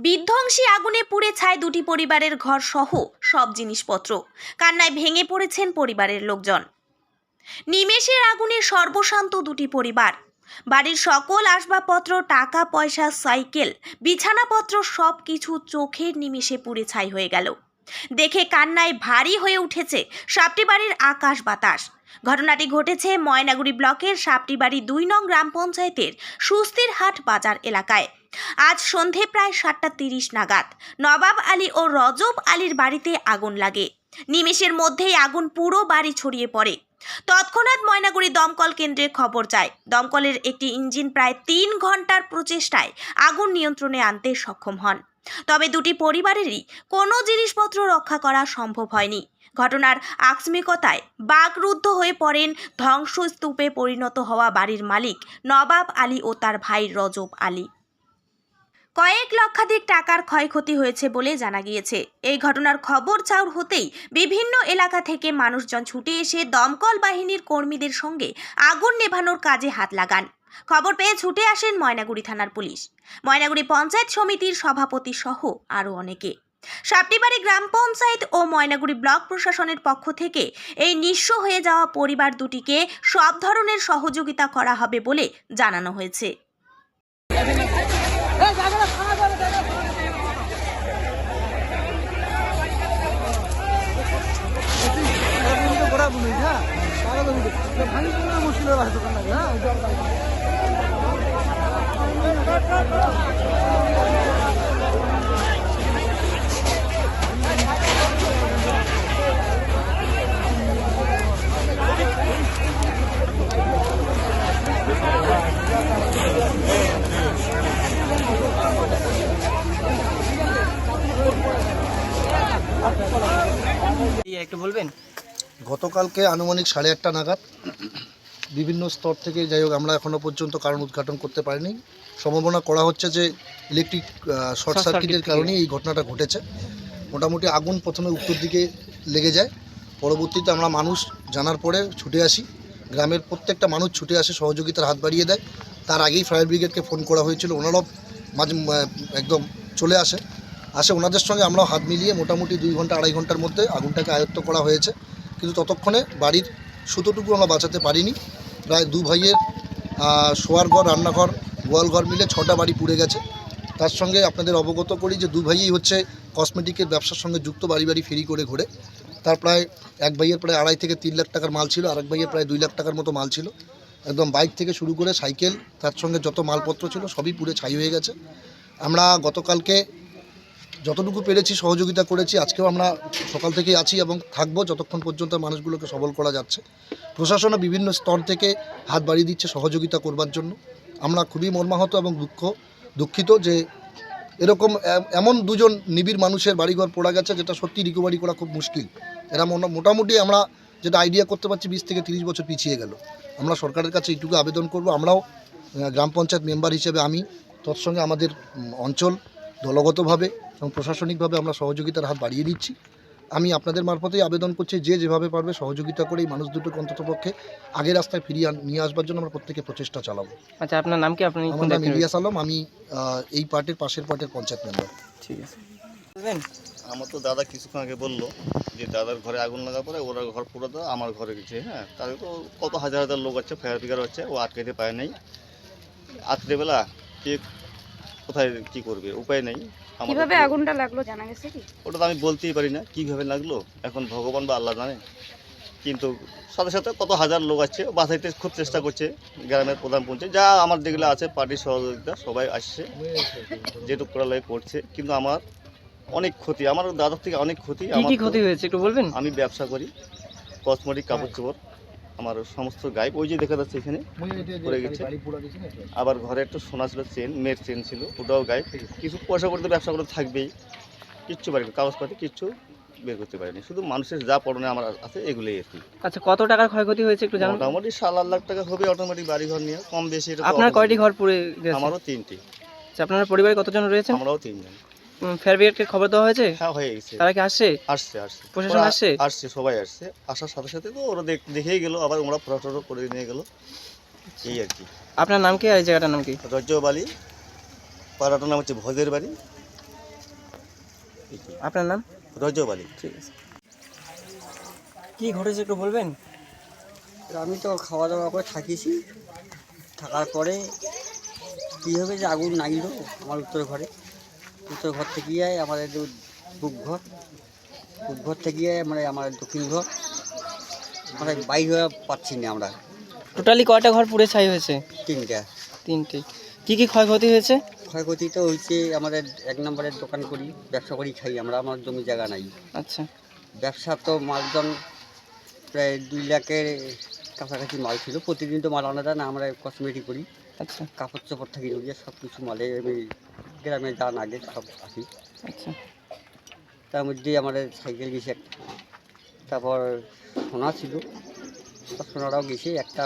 বিধ্বংসী আগুনে পুড়ে ছায় দুটি পরিবারের ঘর সহ সব জিনিসপত্র। কান্নায় ভেঙে পড়েছেন পরিবারের লোকজন। নিমেষের আগুনে সর্বশান্ত দুটি পরিবার। বাড়ির সকল আসবাবপত্র, টাকা, পয়সা, সাইকেল, বিছানাপত্র সব কিছু চোখের নিমেষে পুড়ে ছাই হয়ে গেল। দেখে কান্নায় ভারী হয়ে উঠেছে সাপটি বাড়ির আকাশ বাতাস। ঘটনাটি ঘটেছে ময়নাগুড়ি ব্লকের সাপটিবাড়ি দুই নং গ্রাম পঞ্চায়েতের সুস্তিরহাট বাজার এলাকায়। আজ সন্ধে প্রায় সাতটা তিরিশ নাগাদ নবাব আলী ও রজব আলীর বাড়িতে আগুন লাগে। নিমেষের মধ্যেই আগুন পুরো বাড়ি ছড়িয়ে পড়ে। তৎক্ষণাৎ ময়নাগুড়ি দমকল কেন্দ্রে খবর যায়। দমকলের একটি ইঞ্জিন প্রায় তিন ঘণ্টার প্রচেষ্টায় আগুন নিয়ন্ত্রণে আনতে সক্ষম হন। তবে দুটি পরিবারেরই কোনো জিনিসপত্র রক্ষা করা সম্ভব হয়নি। ঘটনার আকস্মিকতায় বাকরুদ্ধ হয়ে পড়েন ধ্বংসস্তূপে পরিণত হওয়া বাড়ির মালিক নবাব আলী ও তার ভাই রজব আলী। কয়েক লক্ষাধিক টাকার ক্ষয়ক্ষতি হয়েছে বলে জানা গিয়েছে। এই ঘটনার খবর চাউর হতেই বিভিন্ন এলাকা থেকে মানুষজন ছুটে এসে দমকল বাহিনীর কর্মীদের সঙ্গে আগুন নেভানোর কাজে হাত লাগান। খবর পেয়ে ছুটে আসেন ময়নাগুড়ি থানার পুলিশ। ময়নাগুড়ি পঞ্চায়েত সমিতির সভাপতি সহ আরও অনেকে। সাপটিবাড়ি গ্রাম পঞ্চায়েত ও ময়নাগুড়ি ব্লক প্রশাসনের পক্ষ থেকে এই নিঃস্ব হয়ে যাওয়া পরিবার দুটিকে সব ধরনের সহযোগিতা করা হবে বলে জানানো হয়েছে। হ্যাঁ একটু বলবেন? গতকালকে আনুমানিক সাড়ে আটটা নাগাদ বিভিন্ন স্তর থেকে যাই হোক আমরা এখনও পর্যন্ত কারণ উদ্ঘাটন করতে পারিনি। সম্ভাবনা করা হচ্ছে যে ইলেকট্রিক শর্ট সার্কিটের কারণেই এই ঘটনাটা ঘটেছে। মোটামুটি আগুন প্রথমে উত্তর দিকে লেগে যায়। পরবর্তীতে আমরা মানুষ জানার পরে ছুটে আসি। গ্রামের প্রত্যেকটা মানুষ ছুটে আসে সহযোগিতার হাত বাড়িয়ে দেয়। তার আগেই ফায়ার ব্রিগেডকে ফোন করা হয়েছিল। ওনারাও মাঝে একদম চলে আসে। আসে ওনাদের সঙ্গে আমরাও হাত মিলিয়ে মোটামুটি দুই ঘণ্টা, আড়াই ঘণ্টার মধ্যে আগুনটাকে আয়ত্ত করা হয়েছে। কিন্তু ততক্ষণে বাড়ির সুতোটুকু আমরা বাঁচাতে পারিনি। প্রায় দু ভাইয়ের শোয়ার ঘর, রান্নাঘর, গোয়াল ঘর মিলে ছটা বাড়ি পুড়ে গেছে। তার সঙ্গে আপনাদের অবগত করি যে দু ভাইই হচ্ছে কসমেটিকের ব্যবসার সঙ্গে যুক্ত বাড়ি বাড়ি ফেরি করে ঘোরে। তার প্রায়, এক ভাইয়ের প্রায় আড়াই থেকে তিন লাখ টাকার মাল ছিল, আরেক ভাইয়ের প্রায় দুই লাখ টাকার মতো মাল ছিল। একদম বাইক থেকে শুরু করে সাইকেল, তার সঙ্গে যত মালপত্র ছিল সবই পুড়ে ছাই হয়ে গেছে। আমরা গতকালকে যতটুকু পেরেছি, সহযোগিতা করেছি, আজকেও আমরা সকাল থেকেই আছি এবং থাকব যতক্ষণ পর্যন্ত মানুষগুলোকে সবল করা যাচ্ছে। প্রশাসনও বিভিন্ন স্তর থেকে হাত বাড়িয়ে দিচ্ছে সহযোগিতা করবার জন্য। আমরা খুবই মর্মাহত এবং দুঃখ, দুঃখিত যে এরকম এমন দুজন নিবিড় মানুষের বাড়িঘর পোড়া গেছে যেটা সত্যি রিকভারি করা খুব মুশকিল। এরা মোটামুটি আমরা যেটা আইডিয়া করতে পারছি, বিশ থেকে তিরিশ বছর পিছিয়ে গেল। আমরা সরকারের কাছে এইটুকু আবেদন করব। আমরাও গ্রাম পঞ্চায়েত মেম্বার হিসেবে আমি, তৎসঙ্গে আমাদের অঞ্চল দলগতভাবে এবং প্রশাসনিকভাবে আমরা সহযোগিতার হাত বাড়িয়ে দিচ্ছি। আমি আপনাদের মারফতেই আবেদন করছি যে যেভাবে পারবে সহযোগিতা করে এই মানুষ দুটোকে অন্ততপক্ষে আগের রাস্তায় ফিরিয়ে আন- নিয়ে আসবার জন্য আমরা প্রত্যেকে প্রচেষ্টা চালাবো। আচ্ছা আপনার নাম কি? আপনি কোন আমার নাম ইলিয়াস আলম আমি এই পার্টির পাশের পার্টির পঞ্চায়েত মেম্বার? ঠিক আছে। আমার তো দাদা কিছুক্ষণ আগে বলল যে দাদার ঘরে আগুন লাগা পরে ওরা ঘর পুরো তো আমার ঘরে গেছে হ্যাঁ। তাহলে তো কত হাজার হাজার লোক আছে ফায়ার ব্রিগেড হচ্ছে ও আটকাইতে পারে নাই। রাত্রেবেলা কে কোথায় কি করবে উপায় নেই। কীভাবে আগুনটা লাগল জানা গেছে কি? ওটা তো আমি বলতেই পারি না কীভাবে লাগল। এখন ভগবান বা আল্লাহ জানে। কিন্তু সাথে সাথে কত হাজার লোক আছে বাঁচাইতে খুব চেষ্টা করছে গ্রামের প্রধান পঞ্চায়েত যা আমার যেগুলো আছে পার্টির সহযোগিতা সবাই আসছে যেটুকু করা লাগে করছে। কিন্তু আমার অনেক ক্ষতি আমার দাদার থেকে অনেক ক্ষতি আমার ক্ষতি হয়েছে একটু বলবেন? আমি ব্যবসা করি কসমেটিক কাপড় চোপড়। আমার সমস্ত গায়ে ওই যে দেখা যাচ্ছে এখানে পড়ে গেছে। আবার ঘরে একটা সোনা ছিল চেন মেয়ের চেন ছিল ওটাও গায়ে কিছু পয়সা করতে ব্যবসা করে থাকবেই। কিচ্ছু পারি কাগজপাতি কিচ্ছু বের করতে পারিনি শুধু মানুষের যা পড়নে আমার আছে এগুলোই আর কি। আচ্ছা কত টাকার ক্ষয়ক্ষতি হয়েছে একটু জানান? মোটামুটি সাত আট লাখ টাকা হবে অটোমেটিক বাড়ি ঘর নিয়ে কম বেশি এটা আপনার কয়টি ঘর পুড়ে গেছে? আমারও তিনটি। আচ্ছা, আপনার পরিবারে কতজন রয়েছে? আমরাও তিনজন। ফায়ার ব্রিগেডকে খবর দেওয়া হয়েছে? হ্যাঁ হয়ে গেছে। তারা কি আসছে? আসছে আসছে। প্রশাসন আসছে? আসছে সবাই আসছে। আসার সাথে সাথে তো ওরা দেখ- দেখেই গেল আবার ওরা ফটো করে নিয়ে গেল। এই আর কি। আপনার নাম কি আর এই জায়গাটার নাম কি? রজ্জবালি। পাড়াটার নাম হচ্ছে ভোজের বাড়ি। আপনার নাম? রজবালি ঠিক আছে। কি ঘটেছে একটু বলবেন? আমি তো খাওয়া দাওয়া করে থাকিছি। থাকার পরে কী হবে যে আগুন লাগিল আমার উত্তর ঘরে। উত্তর ঘর থেকে গিয়ে আমাদের পূব ঘর পূব ঘর থেকে গিয়ে মানে আমার দক্ষিণ ঘর। মানে বাইরে হয়ে পাচ্ছি না আমরা। টোটালি কয়টা ঘর পুড়ে ছাই হয়েছে? তিনটা। তিনটে। কী কী ক্ষয়ক্ষতি হয়েছে? ক্ষয়ক্ষতি তো হয়েছে আমাদের এক নম্বরের দোকান করি ব্যবসা করি খাই আমরা আমার জমি জায়গা নাই। আচ্ছা। ব্যবসা তো মালজন প্রায় দুই লাখের কাছাকাছি মাল ছিল প্রতিদিন তো মাল আনা যায় না আমরা কসমেটিক করি। আচ্ছা। কাপড় চোপড় থাকি সব কিছু মালে আমি গ্রামে যান আগে সব আসি। আচ্ছা। তার মধ্যে আমাদের সাইকেল গেছে একটা। তারপর সোনা ছিল। সোনাটাও গেছে। একটা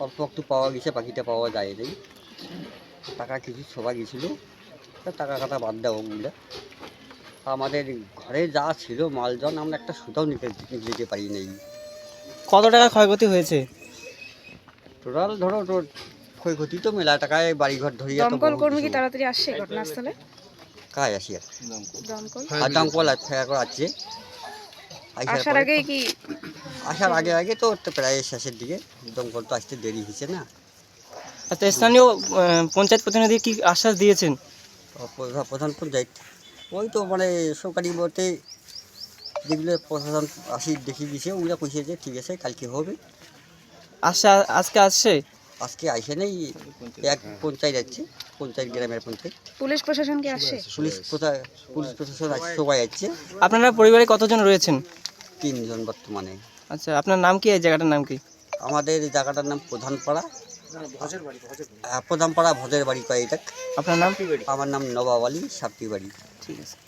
অল্প একটু পাওয়া গেছে পাখিটা পাওয়া যায় নাই। টাকা কিছু সবাই গেছিল। টাকা কাটা বাদ দেওয়া ওগুলো আমাদের ঘরে যা ছিল মালজন আমরা একটা সুতাও নিতে নিতে পারি নাই। কত টাকা ক্ষয়ক্ষতি হয়েছে? টোটাল ধরো ক্ষয়ক্ষতি তো মেলা টাকায় বাড়িঘর ধরিয়া দমকল কর্মী কি তাড়াতাড়ি আসছে ঘটনাস্থলে? কাজ আসি আর। দমকল। আর দমকল আছে করে আছে আসার তো- কি আসার আগে আগে তো প্রায় শেষের দিকে। দমকল তো আসতে দেরি হয়েছে না। আচ্ছা স্থানীয় পঞ্চায়েত প্রতিনিধি কি আশ্বাস দিয়েছেন? প্রধান পঞ্চায়েত। ওই তো মানে সরকারি মতে যেগুলো প্রশাসন আসি দেখি দিছে ওগুলো কইছে যে ঠিক আছে কালকে হবে। আচ্ছা আজকে আসছে? আজকে আইসে নেই এক পঞ্চায়েত আছে পঞ্চায়েত গ্রামের পঞ্চায়েত। পুলিশ প্রশাসন কি আসছে? পুলিশ প্রশা- পুলিশ প্রশাসন আছে সবাই আছে আপনারা পরিবারে কতজন রয়েছেন? তিনজন বর্তমানে। আচ্ছা আপনার নাম কি? এই জায়গাটার নাম কি? আমাদের এই জায়গাটার নাম প্রধানপাড়া। আহ, প্রধানপাড়া ভজের বাড়ি কয় এটা আপনার নাম? আমার নাম নবাব আলী সাপ্তি বাড়ি। ঠিক আছে।